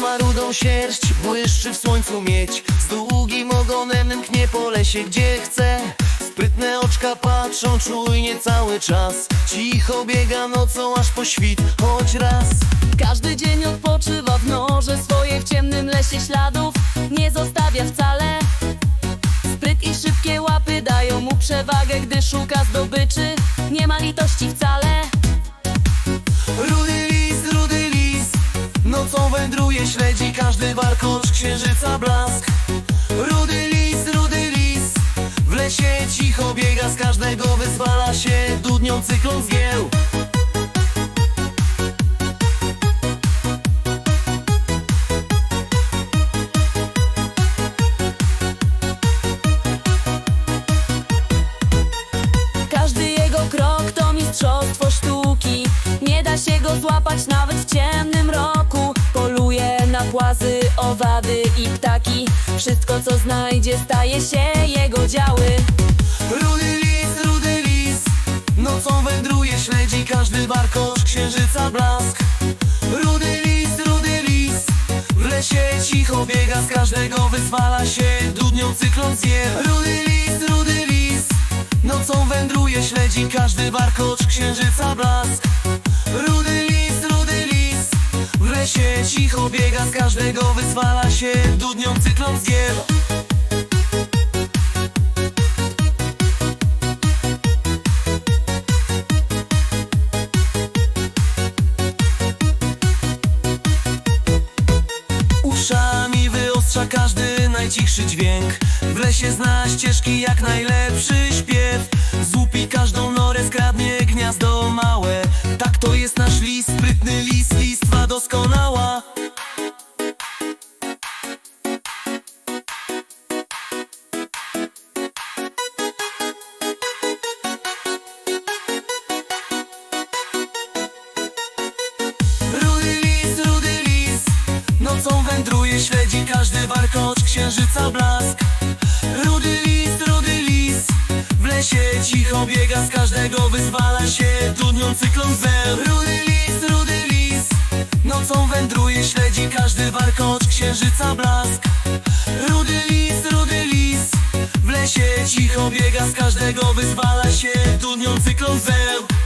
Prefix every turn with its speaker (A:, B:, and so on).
A: ma rudą sierść, błyszczy w słońcu mieć Z długim ogonem mknie po lesie gdzie chce Sprytne oczka patrzą czujnie cały czas Cicho biega nocą aż po świt, choć raz
B: Każdy dzień odpoczywa w norze swoje w ciemnym lesie śladów nie zostawia wcale. Spryt i szybkie łapy dają mu przewagę, gdy szuka zdobyczy. Nie ma litości wcale.
A: Wędruje, śledzi każdy warkocz księżyca blask Rudy lis, rudy lis W lesie cicho biega, z każdego wyzwala się Dudnią cyklon zgieł
B: Każdy jego krok to mistrzostwo sztuki. Nie da się go złapać nawet w ciemnym roku. Płazy, owady i ptaki. Wszystko co znajdzie staje się jego działy.
A: Rudy lis, rudy lis Nocą wędruje, śledzi każdy warkocz księżyca blask Rudy lis, rudy lis W lesie cicho biega, z każdego wyzwala się Dudnią cyklon zje Rudy lis, rudy lis Nocą wędruje, śledzi każdy warkocz biega, z każdego wyzwala się Dudnią cyklon zje Uszami wyostrza każdy najcichszy dźwięk. W lesie zna ścieżki jak najlepszy śpiew. Złupi każdą norę, skradnie gniazdo małe. Tak to jest nasz lis, sprytny lis, listwa doskonała Nocą wędruje, śledzi każdy warkocz księżyca blask. Rudy lis, rudy lis W lesie cicho biega, z każdego wyzwala się Dudnią cyklon zel Rudy lis, rudy lis Nocą wędruje, śledzi każdy warkocz księżyca blask. Rudy lis, rudy lis W lesie cicho biega, z każdego wyzwala się Dudnią cyklon zel